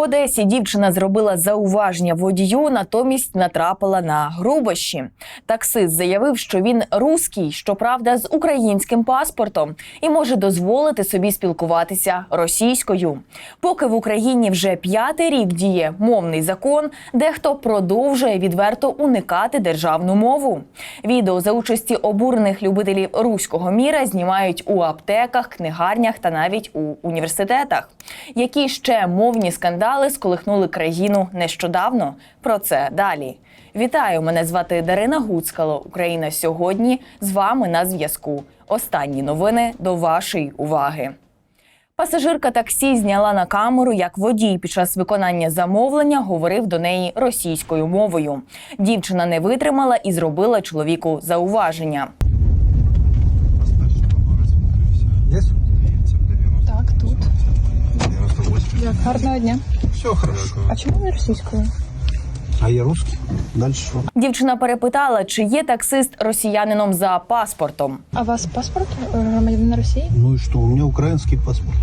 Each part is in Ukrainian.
Одесі дівчина зробила зауваження водію, натомість натрапила на грубощі. Таксист заявив, що він руський, щоправда, з українським паспортом, і може дозволити собі спілкуватися російською. Поки в Україні вже п'ятий рік діє мовний закон, дехто продовжує відверто уникати державну мову. Відео за участі обурених любителів руського міра знімають у аптеках, книгарнях та навіть у університетах. Які ще мовні скандали сколихнули країну нещодавно? Про це далі. Вітаю! Мене звати Дарина Гуцкало. Україна сьогодні з вами на зв'язку. Останні новини до вашої уваги. Пасажирка таксі зняла на камеру, як водій під час виконання замовлення говорив до неї російською мовою. Дівчина не витримала і зробила чоловіку зауваження. Так, тут. 98. Як гарного дня. Все хорошо. А чому ви російською? А я русский. Дальше что? Дівчина перепитала, чи є таксист росіянином за паспортом. А у вас паспорт е, громадянина Росії? Ну и что? У меня украинский паспорт.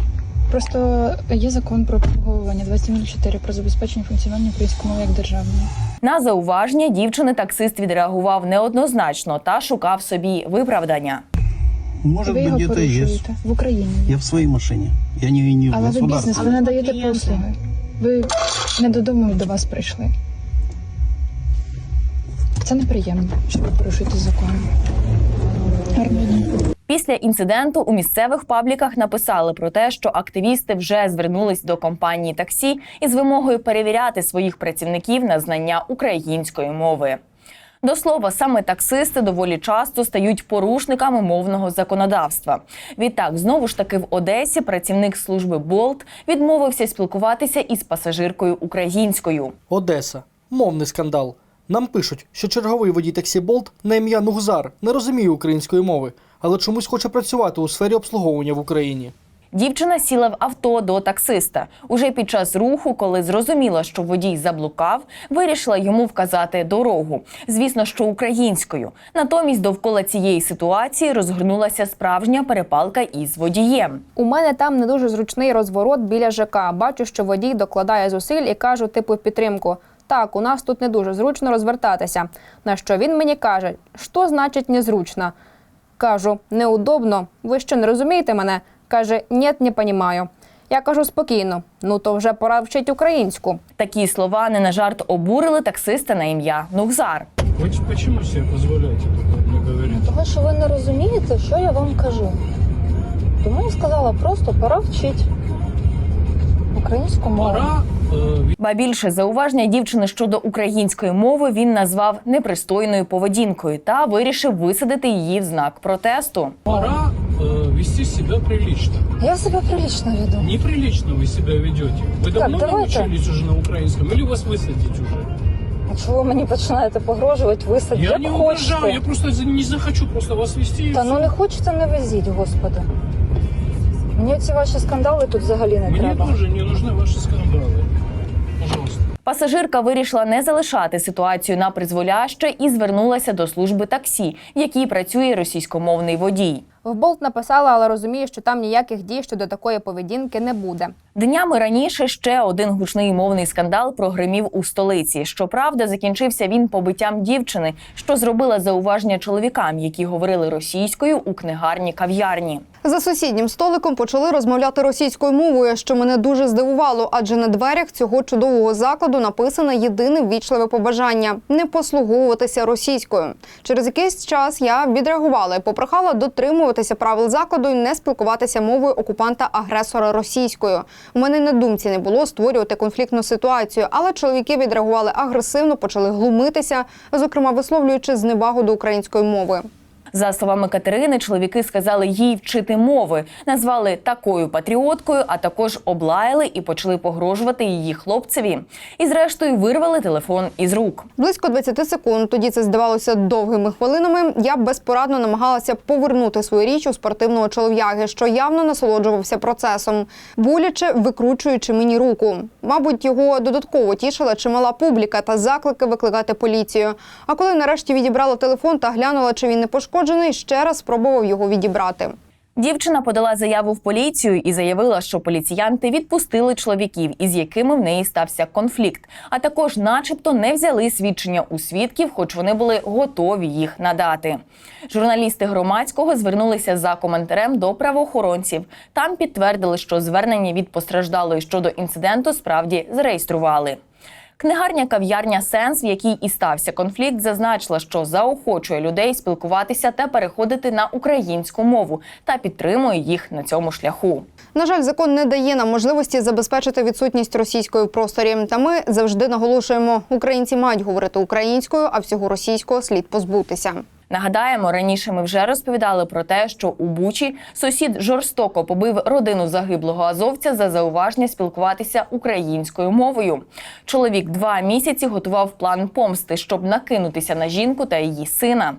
Просто є закон про обслуговування 2704 про забезпечення функціонування української мови як державної. На зауваження дівчини таксист відреагував неоднозначно та шукав собі виправдання. Может ви быть, його есть. порушуєте в Україні. Я в своей машине. Я не, не в Але ви бізнес, ви надаєте послуги. Ви не додому до вас прийшли. Це неприємно, що ви порушуєте закон. Гарного. Після інциденту у місцевих пабліках написали про те, що активісти вже звернулись до компанії таксі із вимогою перевіряти своїх працівників на знання української мови. До слова, саме таксисти доволі часто стають порушниками мовного законодавства. Відтак, знову ж таки в Одесі працівник служби Болт відмовився спілкуватися із пасажиркою українською. Одеса. Мовний скандал. Нам пишуть, що черговий водій таксі Болт на ім'я Нугзар не розуміє української мови, але чомусь хоче працювати у сфері обслуговування в Україні. Дівчина сіла в авто до таксиста. Уже під час руху, коли зрозуміла, що водій заблукав, вирішила йому вказати дорогу. Звісно, що українською. Натомість довкола цієї ситуації розгорнулася справжня перепалка із водієм. У мене там не дуже зручний розворот біля ЖК. Бачу, що водій докладає зусиль і кажу, типу, підтримку. Так, у нас тут не дуже зручно розвертатися. На що він мені каже, що значить незручно? Кажу, неудобно. Ви що не розумієте мене? Каже, ні, не понімаю. Я кажу спокійно, ну то вже пора вчити українську. Такі слова не на жарт обурили таксиста на ім'я Нухзар. Вы ч- почему себе позволяете такое мне говорить? Того, що ви не розумієте, що я вам кажу. Тому я сказала просто пора вчити українську мову. Пора э, Ба більше зауваження дівчини щодо української мови він назвав непристойною поведінкою та вирішив висадити її в знак протесту. пора э, вести себя прилично. Я себе прилично веду. Неприлично вы себя ведете. Вы давно давайте. научились уже на украинском или вас высадить уже? А чого ви мені починаєте погрожувати, висадити? Я Як не хочете. угрожаю, я просто за- не захочу просто вас вести. и Та всё. ну не хочете, не везіть, господи. Мені ці ваші скандали тут взагалі не Мне треба. тоже не нужны ваши скандалы. Пожалуйста. Пасажирка вирішила не залишати ситуацію на призволяще і звернулася до служби таксі, в якій працює російськомовний водій. В Болт написала, але розуміє, що там ніяких дій щодо такої поведінки не буде. Днями раніше ще один гучний мовний скандал прогримів у столиці. Щоправда, закінчився він побиттям дівчини, що зробила зауваження чоловікам, які говорили російською у книгарні кав'ярні. За сусіднім столиком почали розмовляти російською мовою, що мене дуже здивувало, адже на дверях цього чудового закладу написане єдине ввічливе побажання не послуговуватися російською. Через якийсь час я відреагувала і попрохала дотримуватися правил закладу і не спілкуватися мовою окупанта-агресора російською. У мене на думці не було створювати конфліктну ситуацію, але чоловіки відреагували агресивно, почали глумитися, зокрема висловлюючи зневагу до української мови. За словами Катерини, чоловіки сказали їй вчити мови, назвали такою патріоткою, а також облаяли і почали погрожувати її хлопцеві. І зрештою вирвали телефон із рук. Близько 20 секунд. Тоді це здавалося довгими хвилинами. Я безпорадно намагалася повернути свою річ у спортивного чолов'яги, що явно насолоджувався процесом, боляче викручуючи мені руку. Мабуть, його додатково тішила чимала публіка та заклики викликати поліцію. А коли нарешті відібрала телефон та глянула, чи він не пошкоджений, ще раз спробував його відібрати. Дівчина подала заяву в поліцію і заявила, що поліціянти відпустили чоловіків, із якими в неї стався конфлікт, а також, начебто, не взяли свідчення у свідків, хоч вони були готові їх надати. Журналісти громадського звернулися за коментарем до правоохоронців. Там підтвердили, що звернення від постраждалої щодо інциденту справді зареєстрували. Книгарня кав'ярня Сенс, в якій і стався конфлікт, зазначила, що заохочує людей спілкуватися та переходити на українську мову та підтримує їх на цьому шляху. На жаль, закон не дає нам можливості забезпечити відсутність російської в просторі. Та ми завжди наголошуємо, українці мають говорити українською, а всього російського слід позбутися. Нагадаємо, раніше ми вже розповідали про те, що у Бучі сусід жорстоко побив родину загиблого азовця за зауваження спілкуватися українською мовою. Чоловік два місяці готував план помсти, щоб накинутися на жінку та її сина.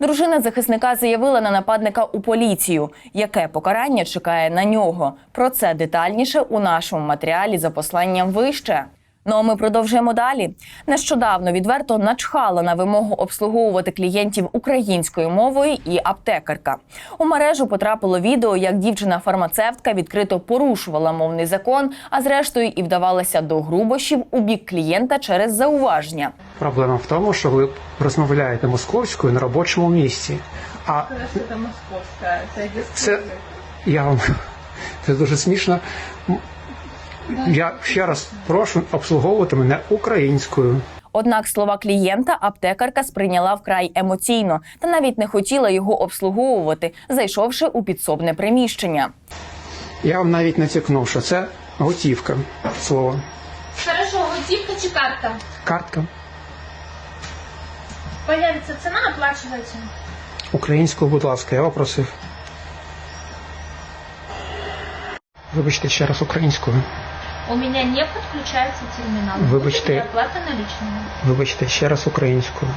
Дружина захисника заявила на нападника у поліцію, яке покарання чекає на нього. Про це детальніше у нашому матеріалі за посланням вище. Ну а ми продовжуємо далі. Нещодавно відверто начхала на вимогу обслуговувати клієнтів українською мовою і аптекарка. У мережу потрапило відео, як дівчина-фармацевтка відкрито порушувала мовний закон, а зрештою і вдавалася до грубощів у бік клієнта через зауваження. Проблема в тому, що ви розмовляєте московською на робочому місці. А Це московська, це це я вам це дуже смішно. Я ще раз прошу обслуговувати мене українською. Однак слова клієнта аптекарка сприйняла вкрай емоційно та навіть не хотіла його обслуговувати, зайшовши у підсобне приміщення. Я вам навіть натякнув, що це готівка. Слово. Хорошо, готівка чи картка? Картка Появиться ціна, оплачуєте. українською, будь ласка, я попросив. Вибачте ще раз українською. У мене не підключається термінал. Вибачте. Буде оплата наличными. Вибачте ще раз українською.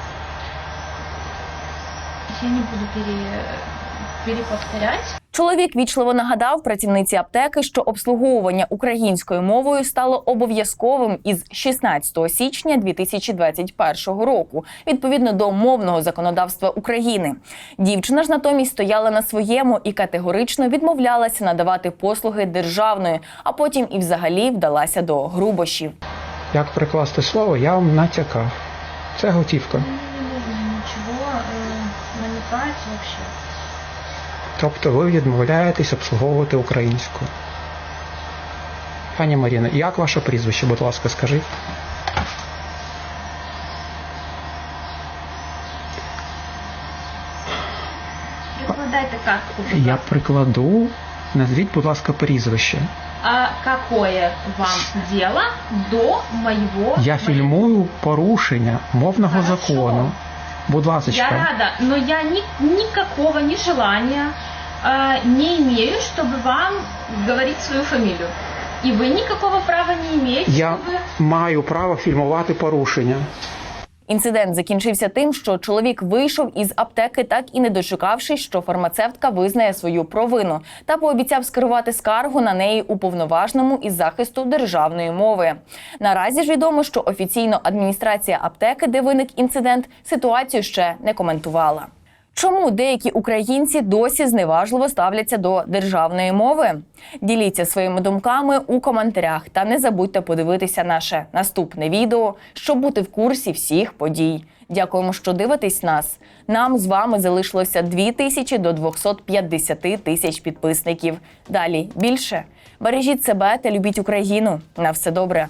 Я не буду пере... переповторять. Чоловік вічливо нагадав працівниці аптеки, що обслуговування українською мовою стало обов'язковим із 16 січня 2021 року, відповідно до мовного законодавства України. Дівчина ж натомість стояла на своєму і категорично відмовлялася надавати послуги державної, а потім і взагалі вдалася до грубощів. Як прикласти слово, я вам натякав. Це готівка. Мне не нужно ничего э, намекать вообще. Тобто ви відмовляєтесь обслуговувати українську. Пані Маріна, як ваше прізвище, будь ласка, скажіть? Прикладайте картку. Я прикладу. Назвіть, будь ласка, прізвище. А какое вам дело до моего... Я фільмую порушення мовного Хорошо. закону. Будь Я ласка, рада, но я ни, никакого ни желания э, не имею, чтобы вам говорить свою фамилию. И вы никакого права не имеете, я чтобы... маю право фільмувати порушення. Інцидент закінчився тим, що чоловік вийшов із аптеки, так і не дочекавшись, що фармацевтка визнає свою провину, та пообіцяв скерувати скаргу на неї уповноваженому із захисту державної мови. Наразі ж відомо, що офіційно адміністрація аптеки, де виник інцидент, ситуацію ще не коментувала. Чому деякі українці досі зневажливо ставляться до державної мови? Діліться своїми думками у коментарях та не забудьте подивитися наше наступне відео, щоб бути в курсі всіх подій. Дякуємо, що дивитесь нас. Нам з вами залишилося 2 тисячі до 250 тисяч підписників. Далі більше бережіть себе та любіть Україну. На все добре.